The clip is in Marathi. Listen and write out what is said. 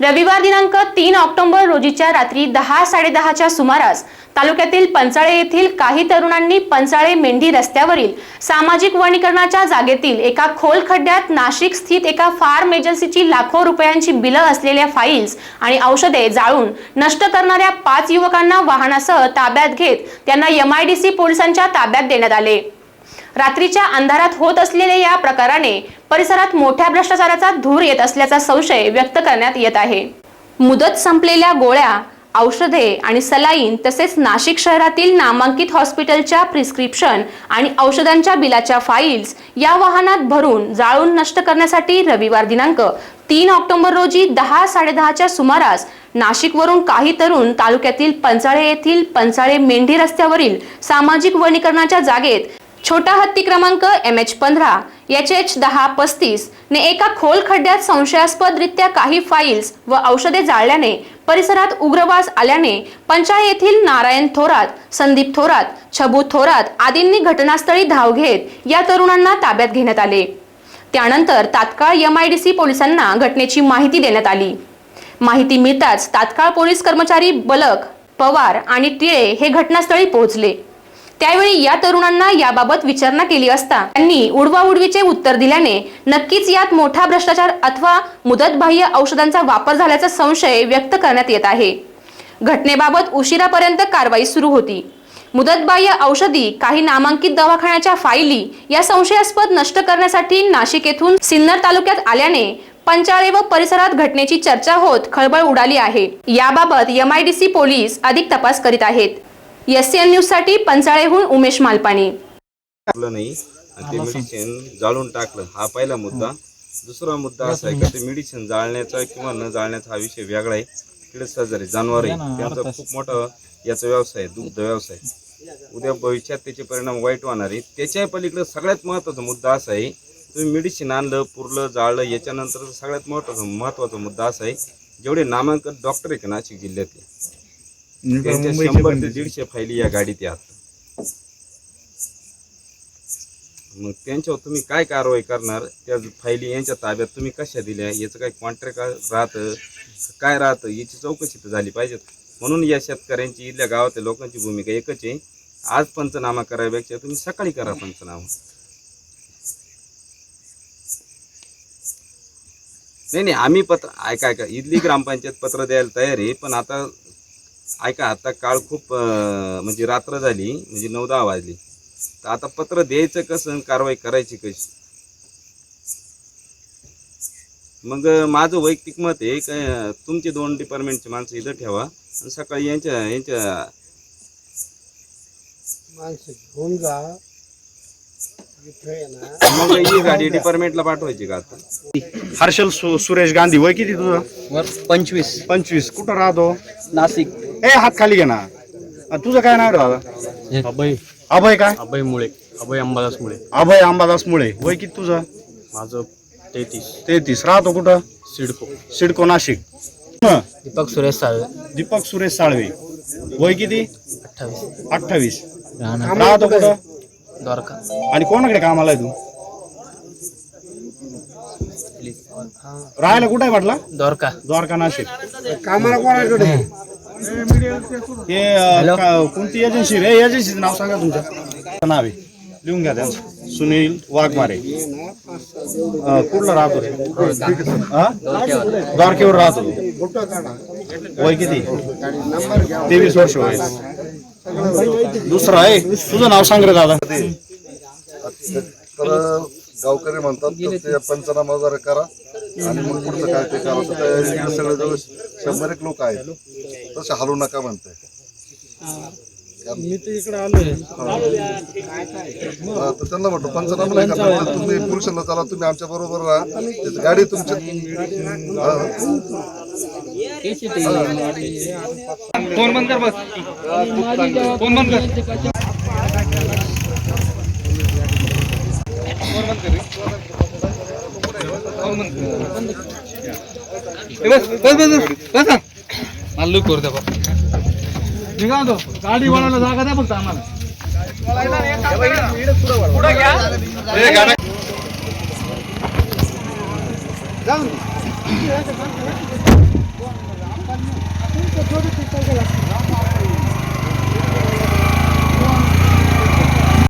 रविवार दिनांक तीन ऑक्टोबर रोजीच्या रात्री दहा साडेदहाच्या सुमारास तालुक्यातील पंचाळे येथील काही तरुणांनी पंचाळे मेंढी रस्त्यावरील सामाजिक वनीकरणाच्या जागेतील एका खोल खड्ड्यात नाशिक स्थित एका फार्म एजन्सीची लाखो रुपयांची बिलं असलेल्या फाईल्स आणि औषधे जाळून नष्ट करणाऱ्या पाच युवकांना वाहनासह ताब्यात घेत त्यांना एमआयडीसी पोलिसांच्या ताब्यात देण्यात आले. रात्रीच्या अंधारात होत असलेल्या या प्रकाराने परिसरात मोठ्या भ्रष्टाचाराचा धूर येत असल्याचा संशय व्यक्त करण्यात येत आहे. मुदत संपलेल्या गोळ्या औषधे आणि सलाईन तसेच नाशिक शहरातील नामांकित हॉस्पिटलच्या प्रिस्क्रिप्शन आणि औषधांच्या बिलाच्या फाईल्स या वाहनात भरून जाळून नष्ट करण्यासाठी रविवार दिनांक तीन ऑक्टोबर रोजी दहा साडेदहाच्या सुमारास नाशिकवरून काही तरुण तालुक्यातील पंचाळे येथील पंचाळे मेंढी रस्त्यावरील सामाजिक वनीकरणाच्या जागेत छोटा हत्ती क्रमांक एम एच पंधरा एच एच दहा पस्तीस ने एका खोल खड्ड्यात संशयास्पदरित्या काही फाईल्स व औषधे जाळल्याने परिसरात उग्रवास आल्याने पंचाळ येथील नारायण थोरात संदीप थोरात छबू थोरात आदींनी घटनास्थळी धाव घेत या तरुणांना ताब्यात घेण्यात आले. त्यानंतर तात्काळ यम आय डी सी पोलिसांना घटनेची माहिती देण्यात आली. माहिती मिळताच तात्काळ पोलीस कर्मचारी बलक पवार आणि टिळे हे घटनास्थळी पोहोचले. त्यावेळी या तरुणांना याबाबत विचारणा केली असता त्यांनी उडवाउडवीचे उत्तर दिल्याने नक्कीच यात मोठा भ्रष्टाचार अथवा मुदतबाह्य औषधांचा वापर झाल्याचा संशय व्यक्त करण्यात येत आहे. घटनेबाबत उशिरापर्यंत कारवाई सुरू होती. मुदतबाह्य औषधी काही नामांकित दवाखान्याच्या फायली या संशयास्पद नष्ट करण्यासाठी नाशिक येथून सिन्नर तालुक्यात आल्याने पंचाळे व परिसरात घटनेची चर्चा होत खळबळ उडाली आहे. याबाबत एमआयडीसी पोलीस अधिक तपास करीत आहेत. एस एन न्यूजसाठी पंचाळेहून उमेश मालपाणी. टाकलं नाही. आणि ते मेडिसिन जाळून टाकलं. हा पहिला मुद्दा. दुसरा मुद्दा असा आहे का ते मेडिसिन जाळण्याचा किंवा न जाळण्याचा हा विषय वेगळा आहे. तिकडे शेजारी जनावर आहे. त्यांचा खूप मोठा याचा व्यवसाय आहे दुग्ध व्यवसाय उद्या भविष्यात त्याचे परिणाम वाईट होणार आहे. त्याच्या पलीकडे सगळ्यात महत्त्वाचा मुद्दा असा आहे तुम्ही मेडिसिन आणलं पुरलं जाळलं याच्यानंतर सगळ्यात महत्त्वाचा महत्त्वाचा मुद्दा असा आहे जेवढे नामांकित डॉक्टर आहे का नाशिक जिल्ह्यातले त्यांच्या शंभर ते दीडशे फायली या गाडीत यात मग त्यांच्यावर तुम्ही काय कारवाई करणार? त्या फायली यांच्या ताब्यात तुम्ही कशा दिल्या? याचं काय कॉन्ट्रॅक्ट राहतं? काय राहतं? याची चौकशी तर झाली पाहिजे म्हणून या शेतकऱ्यांची इथल्या गावातल्या लोकांची भूमिका एकच आहे. आज पंचनामा करायपेक्षा तुम्ही सकाळी करा पंचनामा. नाही नाही आम्ही पत्र ऐका ऐका. इथली ग्रामपंचायत पत्र द्यायला तयार आहे पण आता ऐका आता काळ खूप म्हणजे रात्र झाली म्हणजे नऊ दहा वाजली. तर आता पत्र द्यायचं कसं कारवाई करायची कशी? मग माझं वैयक्तिक मत आहे का तुमचे दोन डिपार्टमेंटचे माणसं इथं ठेवा आणि सकाळी यांच्या यांच्या माणसं घेऊन जा. मग ही गाडी डिपार्टमेंटला पाठवायची का आता? हर्षल सु सुरेश गांधी वय किती तुझं? पंचवीस. पंचवीस. कुठं राहतो? नाशिक. ए हात खाली घे ना. तुझं काय नाव रे दादा अभय. अभय काय? अभय मुळे. अभय अंबादास मुळे. अभय अंबादास मुळे. वय किती तुझं? माझं तेहतीस. तेहतीस. राहतो कुठं? सिडको. सिडको नाशिक. हं. दीपक सुरेश साळवे. दीपक सुरेश साळवे. वय किती? अठ्ठावीस. अठ्ठावीस. राहणार राहतो कुठं? द्वारका. आणि कोणाकडे कामाला आहे तू? राहायला कुठं आहे म्हटलं? द्वारका. द्वारका नाशिक. कामाला कोणाकडे? हे का- कोणती एजन्सी रे? एजन्सीचं नाव सांगा तुमचं नाव आहे. लिहून घ्या त्यांचं. सुनील वाघमारे. अं, कुठला राहतो रे हा? द्वारकेवर राहतो. वय किती? तेवीस वर्ष वय. दुसरं आहे. तुझं नाव सांग रे दादा. तर गावकरी म्हणतात तर ते पंचनामा जरा करा. आणि मग पुढचं काय ते करा. तर सगळे जवळ शंभर एक लोक आहेत. तसे हलू नका म्हणते मी तर इकडे आलोय. तर त्यांना म्हटलं पंचनामा नाही करणार तुम्ही पुरुषांना चला तुम्ही आमच्या बरोबर राहा. त्याची गाडी तुमची चालू करू दे बघ मी काय म्हणतो गाडी वळायला जागा द्या फक्त आम्हाला. जाऊ